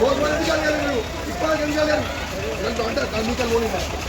రోజువారీ అధికారులు కానీ మీరు ఇప్పటికి అధికారులు కానీ ఇదంతా అంటే కమిషన్ లోని కూడా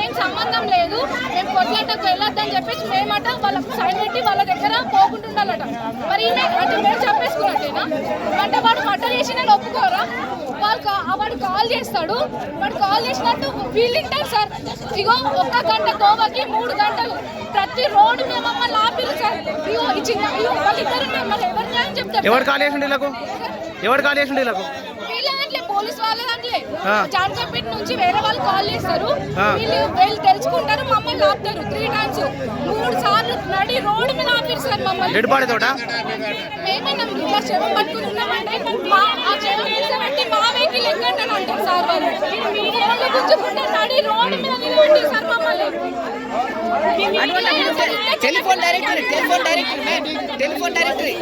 ఏం సంబంధం లేదు. మేము కొట్లాటకు వెళ్ళొద్దని చెప్పేసి మేమట వాళ్ళకు సైన్ పెట్టి వాళ్ళ దగ్గర పోకుంటుండాలట మరి అంటే మేము చెప్పేసుకున్నట్టేనా అంటే వాడు మటర్ చేసి నేను ఒప్పుకోరా? వాళ్ళు వాడు కాల్ చేస్తాడు. వాడు కాల్ చేసినట్టు వీళ్ళు వింటారు సార్. ఇగో ఒక్క గంట గోవాకి మూడు గంటలు. ప్రతి రోడ్డు మేము మమ్మల్ని ఆపిరు సార్. ఇగో ఈ చిన్న ఇగో వాళ్ళిద్దరు మరి ఎవరు న్యాయం చెప్తారు ఎవరు కాల్ చేసిండు వీళ్ళకు ఎవరు కాల్ చేసిండు దాంట్లో పోలీస్ వాళ్ళ దాంట్లో నుంచి వేరే వాళ్ళు కాల్ చేస్తారు. వీళ్ళు వీళ్ళు తెలుసుకుంటారు మమ్మల్ని ఆపుతారు త్రీ టైమ్స్ మూడు సార్లు నడి రోడ్డు మీద ఆపారు సార్ మమ్మల్ని. మేమన్నా ఇట్లా శవం పట్టుకుని ఉన్నామంటే మా ఆ శవం వేసామంటే మా వెహికల్ ఎక్కండి అని అంటారు సార్ వాళ్ళు. ఫోన్లో నడి రోడ్డు మీద నిలబడి సార్ మమ్మల్ని. Telephone directory telephone directory telephone directory.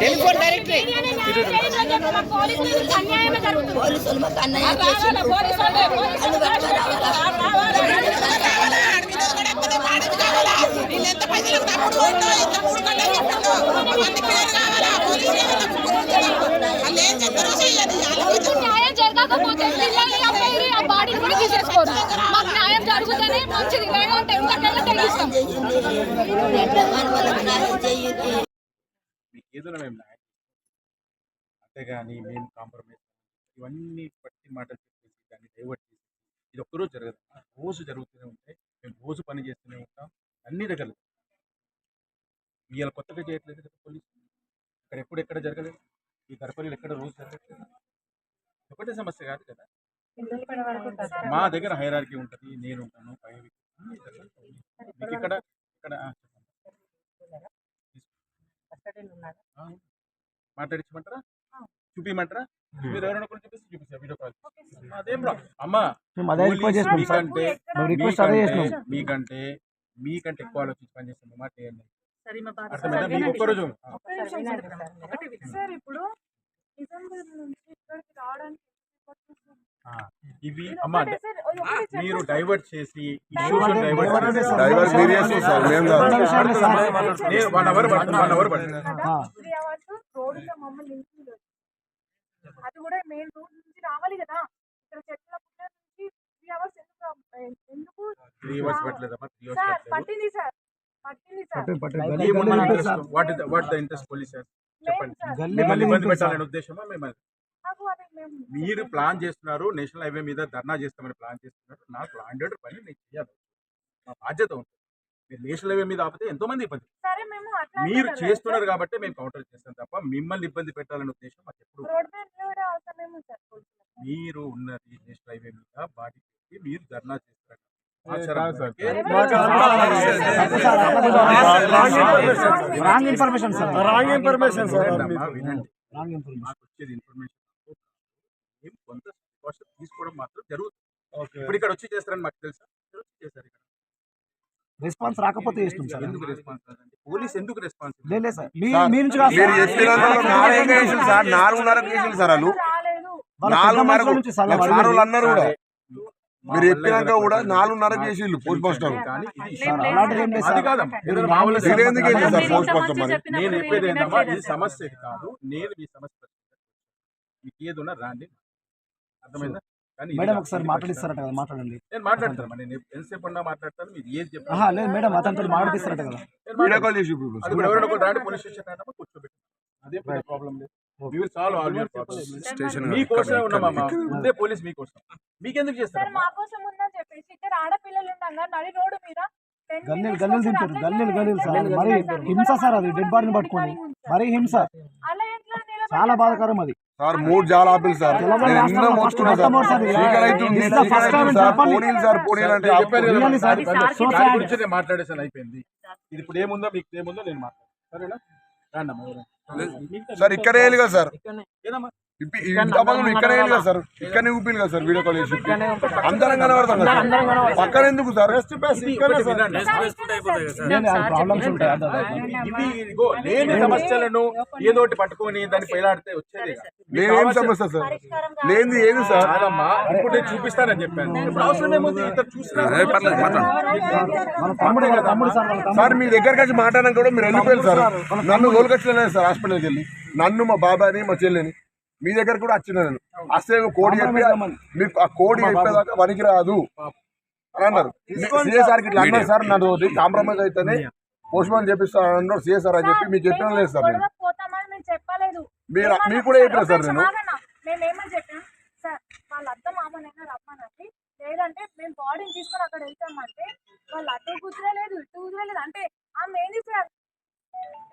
Telephone directory అన్యాయమే జరుగుతుంది పోలీసులు మాకు అన్నయ్య రావాలా పోలీసు వాళ్ళే, పోలీసు వాళ్ళే రావాలా. ఇప్పుడు న్యాయం జరగకపోతే పిల్లల్ని అబ్బాయి ఆ బాడీని కూడా తీసేసుకోరు మాకు న్యాయం జరుగుతూనే మంచిది లేదంటే ఎంతకైనా మీకు ఏదైనా మేము న్యాయం. అంతేగాని మేము కాంప్రమైజ్ ఇవన్నీ పట్టి మాటలు చెప్పేసి దాన్ని డైవర్ట్ చేసి ఇది ఒక్కరోజు జరగదు. రోజు జరుగుతూనే ఉంటాయి మేము రోజు పని చేస్తూనే ఉంటాం. అన్ని దగ్గర ఇవాళ కొత్తగా చేయట్లేదు కదా పోలీసు. ఇక్కడ ఎప్పుడు ఎక్కడ జరగలేదు. ఈ గడపల్లిలో ఎక్కడ రోజు జరగట్లేదు. ఒకటే సమస్య కాదు కదా. మా దగ్గర హైరార్కీ ఉంటుంది నేను ఉంటాను పై ఇక్కడ మాట్లాడించమంటారా? చూపించమంటారా మీరు ఎవరైనా కూడా చూపిస్తే చూపిస్తా వీడియో కాల్? అదేం రా అమ్మా మేము అదే రిక్వెస్ట్ చేసినాం సార్. మీకంటే మేము రిక్వెస్ట్ అదే మీకంటే- మీకంటే మీకంటే ఎక్కువ ఆలోచించి పని చేస్తాం మాట చేయండి అర్థమైందా? మీకు ఒక్కరోజు. సార్ ఇప్పుడు నిజామాబాద్ నుంచి ఇక్కడికి రావడానికి ఇవి అమ్మా మీరు డైవర్ట్ చేసి డైవర్ట్ మీరు చేస్తారు మేము నేను వన్ అవర్ పడుతుంది వన్ అవర్ పడుతుంది. అది కూడా మెయిన్ రోడ్ నుంచి రావాలి కదా. ఇక్కడ చెట్ల పుట్ట నుంచి త్రీ అవర్స్ ఎందుకు త్రీ అవర్స్ పట్టలేదమ్మా. త్రీ అవర్స్ సార్ పట్టలేదు. పట్టింది సార్. పట్టింది sir. What is what the interest police చెప్పండి. సార్. మిమ్మల్ని ఇబ్బంది పెట్టాలనే ఉద్దేశమా? మిమ్మల్ని మీరు ప్లాన్ చేస్తున్నారు నేషనల్ హైవే మీద ధర్నా చేస్తామని ప్లాన్ చేస్తున్నారు. నాకు హండ్రెడ్ పని నేను చేయాలి. మా బాధ్యత ఉంటుంది. మీరు నేషనల్ హైవే మీద ఆపితే ఎంతో మంది ఇబ్బంది సరే మేము అట్లా మీరు చేస్తున్నారు కాబట్టి మేము కౌంటర్ చేస్తాం తప్ప మిమ్మల్ని ఇబ్బంది పెట్టాలనే ఉద్దేశం మాకు ఎప్పుడు రోడ్ మీద నిలబడే అవసరం ఏమో సార్ పోలీసులకు. మీరు ఉన్నది నేషనల్ హైవే మీద బాడీ పెట్టి మీరు ధర్నా చేస్తారు. Wrong information sir. Wrong information sir. వినండి. Wrong information. మాకు వచ్చేది ఇన్ఫర్మేషన్ మేము కొంత ప్రికాషన్ తీసుకోవడం మాత్రం జరుగుతుంది. ఇప్పుడు ఇక్కడ వచ్చి చేస్తారని మాకు తెలుసా? ఇక్కడ వచ్చి చేశారు ఇక్కడ. రెస్పాన్స్ రాకపోతే చేస్తాం సార్. ఎందుకు రెస్పాన్స్ రాదండి? పోలీస్ ఎందుకు రెస్పాన్స్ లేదు లేదు సార్. మీ మీ నుంచి కాదు మీరు నాలుగు సార్ నాలుగున్నరకు చేసింది సార్ వాళ్ళు. నుంచి వాళ్ళు. అన్నారు కూడా. మీరు చెప్పినాక కూడా నాలుగున్నరకు చేసిండు పోస్ట్ మాస్టర్ కానీ సార్ పోస్ట్ మాస్టర్ మరి నేను చెప్పేది ఏంటమ్మా? ఇది సమస్య కాదు. నేను మీ సమస్య. మీకు రాండి. అర్థమైందా? మేడం. ఒకసారి మాట్లాడిస్తారట కదా మాట్లాడండి. నేను మాట్లాడతాను. నేను ఎంతసేపు ఉన్నా మాట్లాడతాను మీరు ఏది లేదు మేడం అతనితో మాట్లాడిస్తారట కదా. వీడియో. కాల్ చేసి ఇప్పుడు అది కూడా ఎవరైనా రాండి పోలీస్ స్టేషన్ రాండి కూర్చోబెట్టి. అదే ప్రాబ్లం లేదు. మీకోసమే ఉన్నామమ్మా పోలీస్ మీకోసం మీకెందుకు సార్ చేస్తారు మా కోసం ఉందని చెప్పేసి ఇక్కడ ఆడపిల్లలు ఉండగా నడి రోడ్డు మీద 10 గల్లీలు గల్లీలు తింటారు గల్లీలు గల్లీలు సార్. మరి. హింస సార్ అది డెడ్ బాడీని పట్టుకొని. మరీ హింస. చాలా బాధాకరం అది. సార్ మూడు జాల ఆపిల్ సార్. తెలంగాణ నేను ఎన్నో రాష్ట్రంలో మోసుకున్నా first సార్. అవుతుంది, సార్. పోనీలు సార్ పోనీలు అంటే. దాని-. గురించి నేను మాట్లాడేసాను అయిపోయింది. ఇది ఇప్పుడు ఏముందో మీకు ఏముందో నేను మాట్లాడతాను. సరేనా? రాండి అమ్మా ఎవరైనా. సార్ ఇక్కడే వేయాలి కదా సార్. ఏదమ్మా ఇప్పి- ఇంత మంది ఇక్కడే కదా సార్. ఇక్కడనే ఊపిలు కదా సార్ వీడియో కాల్ చేసి. అందరం కనబడతాం పక్కన ఎందుకు సార్? ఒకటి అదే. ఇవి ఇదిగో లేని సమస్యలను ఏదోటి పట్టుకొని దాన్ని పైలాడితే వచ్చేది నేనేం సమస్య సార్. లేనిది ఏది సార్? ఇప్పుడు నేను చూపిస్తానని చెప్పాను. సార్ మీ దగ్గరికి వచ్చి మాట్లాడడం కూడా మీరు వెళ్ళిపోయారు సార్. నన్ను తోలుకొచ్చలేదు సార్ హాస్పిటల్కి వెళ్ళి. నన్ను మా బాబాని మా చెల్లిని మీ దగ్గర కూడా వచ్చిన నేను. వస్తే కోడి చెప్పి మీకు ఆ కోడి చెప్పేదాకా వనికి రాదు అని అన్నారు. సిఎస్ఆర్కి ఇట్లా అన్నారు సార్ నన్ను కాంప్రమైజ్ అయితేనే పోస్ట్ మ్యాన్ చేపిస్తాను అన్నారు సిఎస్ఆర్ అని చెప్పి మీకు చెప్పడం లేదు సార్ నేను. గొడవ పోతామని మేము చెప్పలేదు. మీరు మీకు కూడా చెప్పిన సార్ నేను. మామనైనా రమ్మనండి. లేదంటే మేము బాడీని తీసుకొని అక్కడ వెళ్తామంటే వాళ్ళు అటు కుదరలేదు ఇటు కుదరలేదు అంటే ఆమె ఏంది సార్?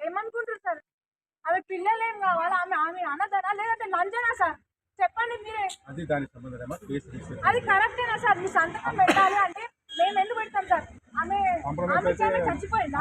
ఏమనుకుంటారు సార్? ఆమె పిల్లలు కావాలి? ఆమె ఆమె అన్నదనా? లేదంటే లంచనా సార్? చెప్పండి మీరే. అది దానికి సంబంధం అది కరెక్టేనా సార్? మీ సంతకం పెట్టాలి అంటే మేము ఎందుకు పెడతాం సార్? ఆమె ఆమె చచ్చిపోయిందా?